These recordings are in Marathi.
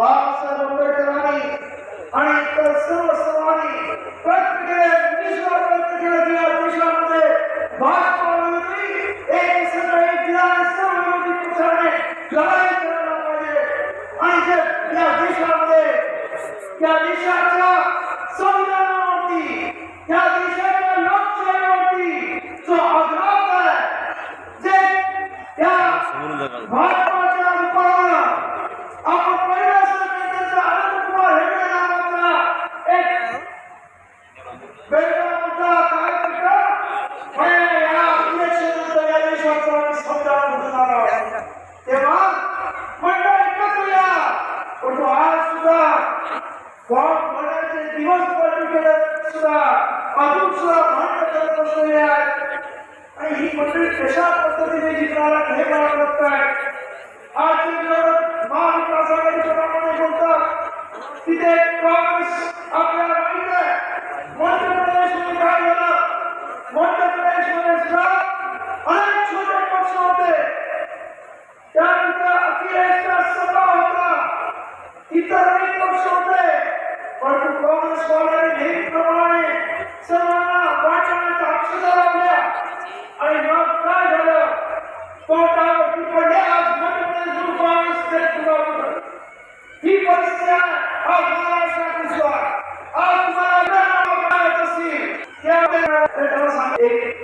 Fox and a third of money. I ain't got a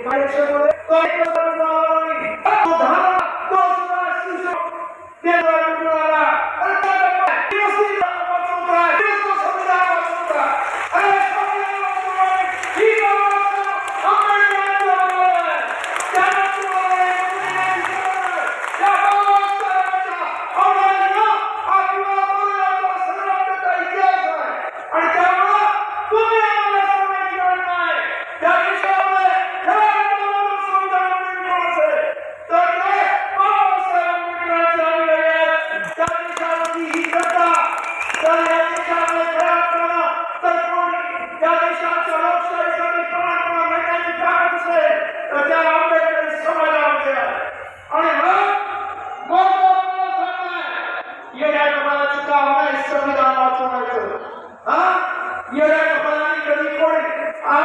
মানে येड्या कपाळाचं काम नाही संविधान वाचवायचं हा? येड्या कपाळाने कधी कोण हा?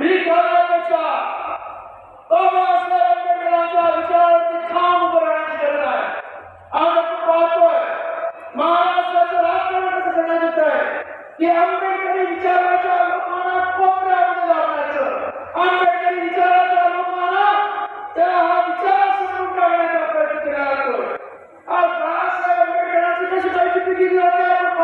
ही धोरणापेक्षा बाबासाहेब आंबेडकरांच्या विचाराची खांब उभं राहण्याची गरज आहे. आज आपण पाहतोय महाराष्ट्राचं राजकारण कसं करण्यात की आंबेडकरी विचार समजून काढण्याचा प्रयत्न केला जातो आज बाळासाहेब कशी काही किती जाते आपण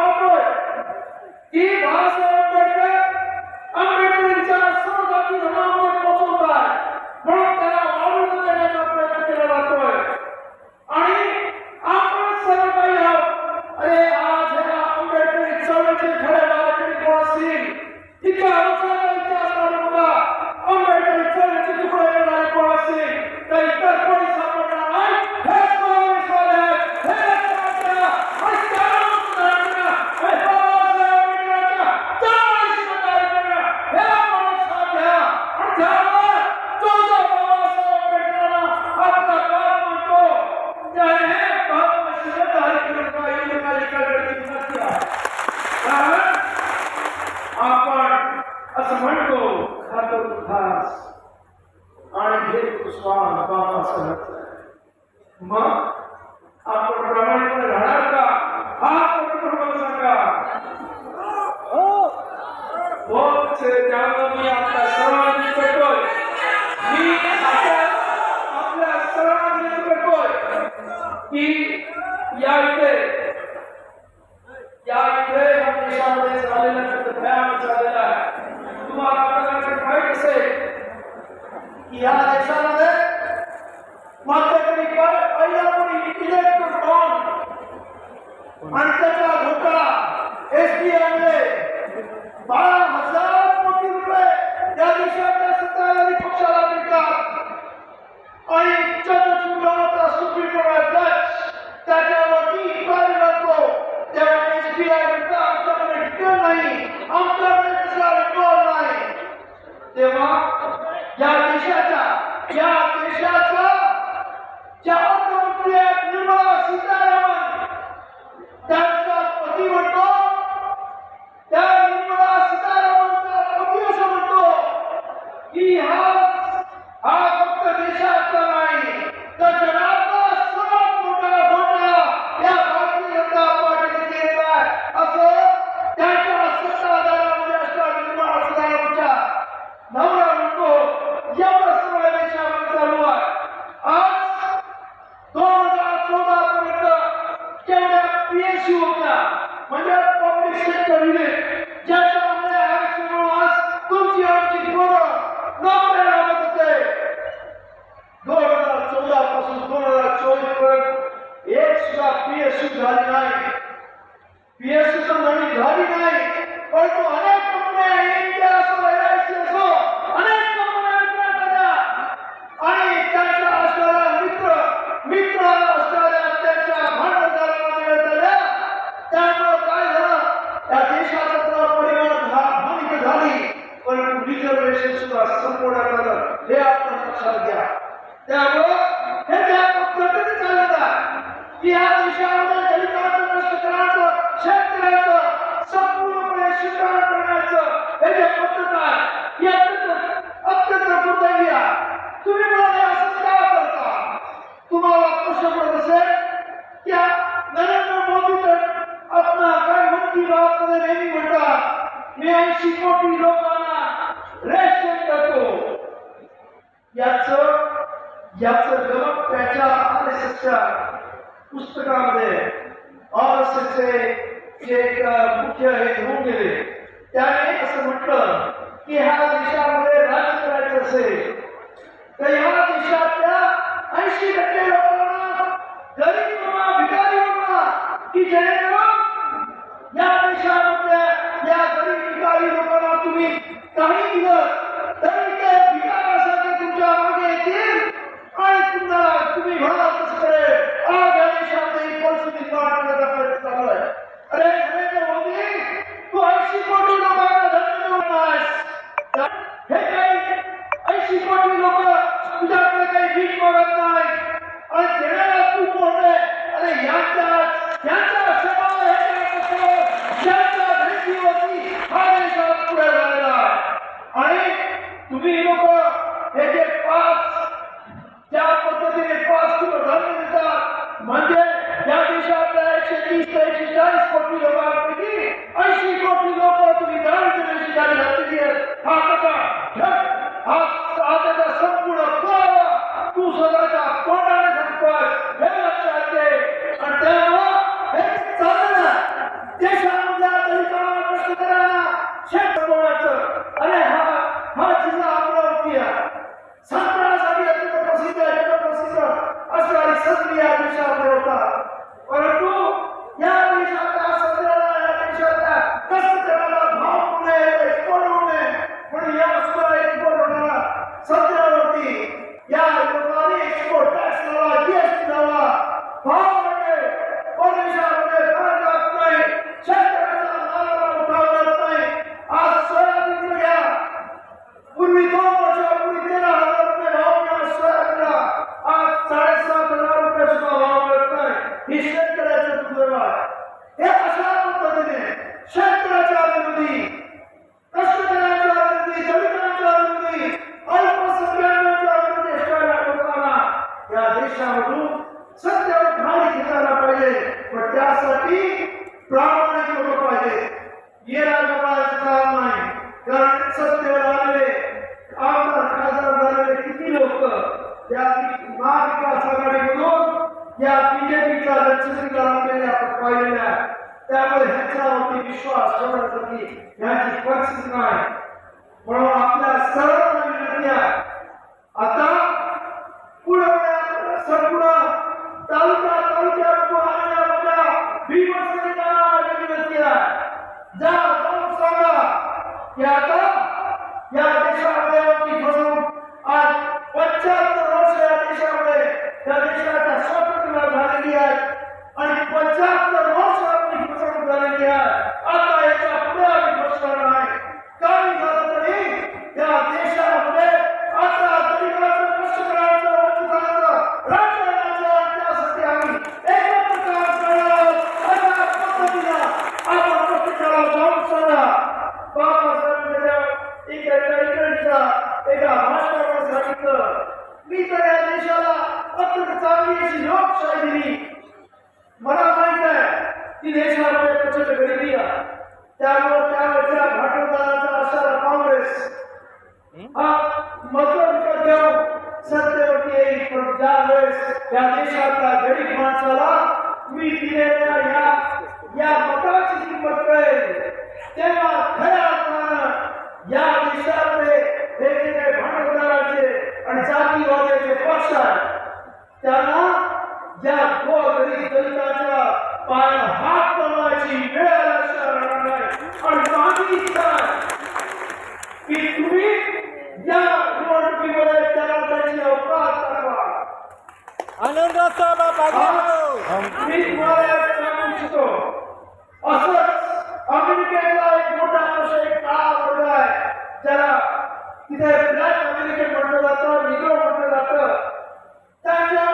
असं म्हणतो खातो खास. आणि घेतो स्वाद बाबा सहज मग आपण प्रामाणिकपणे राहणार का? हा मला सांगा. हो. त्यामुळे मी आता सर्वांनी करतोय मी आता आपल्या सर्वांनी करतोय की या इथे यहाँ इलेक्शन में वहां तक पर इलेक्ट्रॉन अंतर Amém. सर्व असलेल्या इंग्रजच्या एका मास्टरवर सांगितलं मी तर या देशाला अत्यंत चांगली अशी लोकशाही दिली. मला माहीत आहे की देशामध्ये प्रचंड गरिबी आहे. त्यामुळे त्यावेळच्या भाटरदाराचा असणारा काँग्रेस हा मतदान सत्तेवरती येईल. पण ज्यावेळेस या देशातल्या गरीब माणसाला त्याला या गोगरी दलिताच्या पाय हात लावायची वेळ राहणार नाही. आणि माझी इच्छा त्याला त्यांची अवकाश करावा आनंदात साहेबा पाटील एक मोठा विषय काळा वर्ग ज्याला तिथे ब्लॅक अमेरिकन म्हटलं जातं निग्रो म्हटलं जातं. त्यांच्या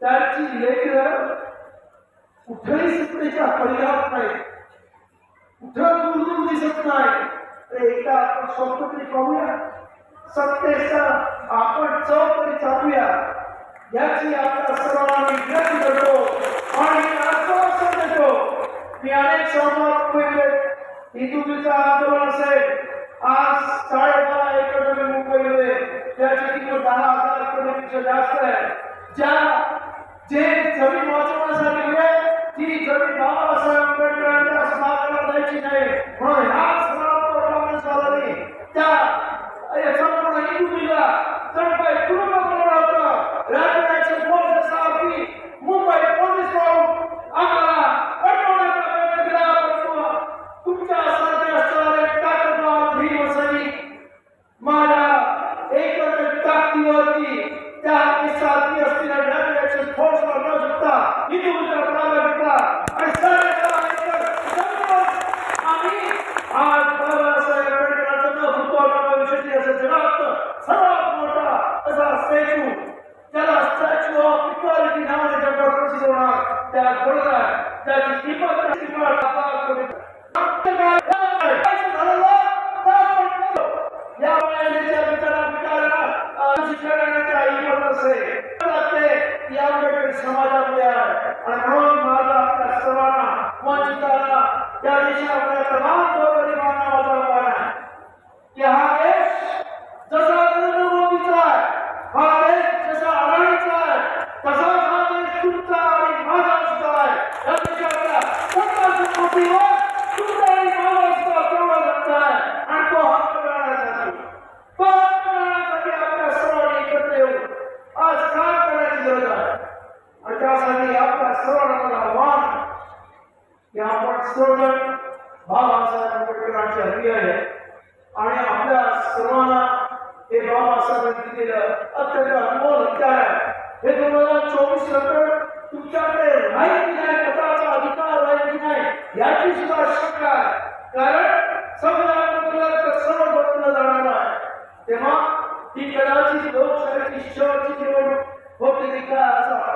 त्यांची लेखर कुठेही सत्तेच्या परिघात नाही. कुठं दुरून दिसत नाही. तर एकदा आपण स्वतंत्री पाहूया. सत्तेचा आपण चौकडी चालूया. याची आपल्या सर्वांनी विनंती करतो आणि आश्वासन देतो. मी अनेक संवाद पहिले हिंदुत्वचा आंदोलन असेल आज साडेबारा एकर मुंबईमध्ये त्या ठिकाणी दहा हजार कोटीपेक्षा जास्त आहे. ज्या जे जमीन वाचवण्यासाठी ती जमीन बाबासाहेब आंबेडकरांच्या स्मारकाला द्यायची नाही म्हणून ह्या கொள்ற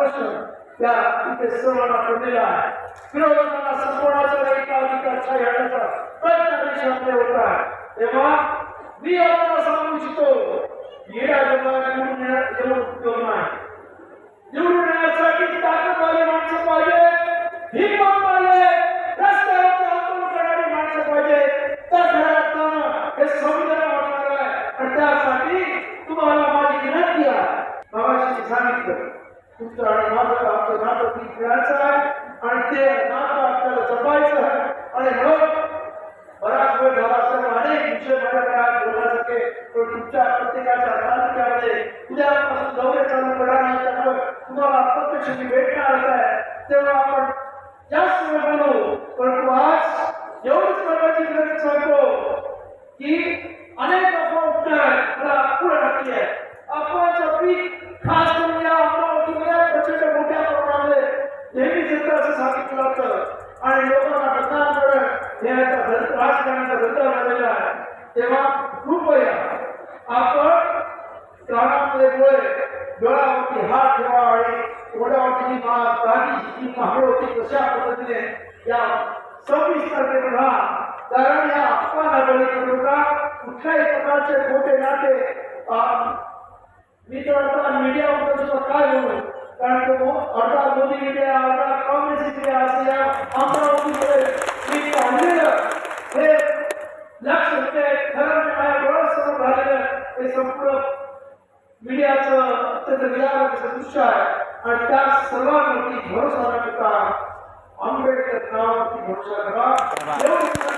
प्रश्न त्या तिथे सर्वांना पडलेला आहे. विरोधकांना संपूर्णाचा एका अधिकारशाही आणण्याचा प्रयत्न देशामध्ये होत आहे. तेव्हा मी आपल्याला सांगू इच्छितो येण्या जगात निवडून उपयोग नाही. निवडून येण्यासाठी माणसं पाहिजे? हिंमत पाहिजे. रस्त्यावरती आंदोलन करणारी माणसं पाहिजे. तर हे संविधान वाचणार आहे. आणि त्यासाठी तुम्हाला माझी विनंती आहे. बाबाजी सांगितलं. तुमचं आमचं नातं ती खेळायचं आहे आणि ते नातं आपल्याला जपायचं आहे. आणि म्हणून बराच वेळ झाला असताना अनेक विषय माझ्याकडे बोलण्यासारखे पण तुमच्या प्रत्येकाच्या तालुक्यामध्ये उद्यापासून दौरे चालू करणार नाही त्यामुळे तुम्हाला प्रत्यक्ष मी आहे. तेव्हा आपण जास्त वेळ बोलू परंतु आज एवढंच करण्याची विनंती सांगतो की अनेक अफवा उठणार मला पुढे टाकली आहे अफवाचं पीक खास करून या अमरावतीमध्ये प्रचंड मोठ्या प्रमाणामध्ये नेहमीच येतं असं सांगितलं जातं आणि लोकांना मतदानाकडे याचा धंदा- राजकारणाचा धंदा झालेला आहे तेव्हा कृपया आपण कानामध्ये डोळे डोळ्यावरती हा ठेवा आणि तोंडावरती जी ताजी दाढी जी महाड होती तशा पद्धतीने या सव्वीस तारखेला कारण या अपमानाकडे बळी पडू कुठल्याही प्रकारचे खोटे नाते मी तर आता मीडियाबद्दल सुद्धा काय बोलू? कारण तो अर्धा मोदी मीडिया अर्धा काँग्रेस मीडिया असं या अमरावतीमध्ये मी पाहिलेलं हे लक्ष होते. खरं म्हणजे माझ्या डोळ्यासमोर झालेलं हे संपूर्ण मीडियाचं अत्यंत विधारक दृश्य आहे. आणि त्या सर्वांवरती भरोसा न करता आंबेडकर नावावरती भरोसा करा.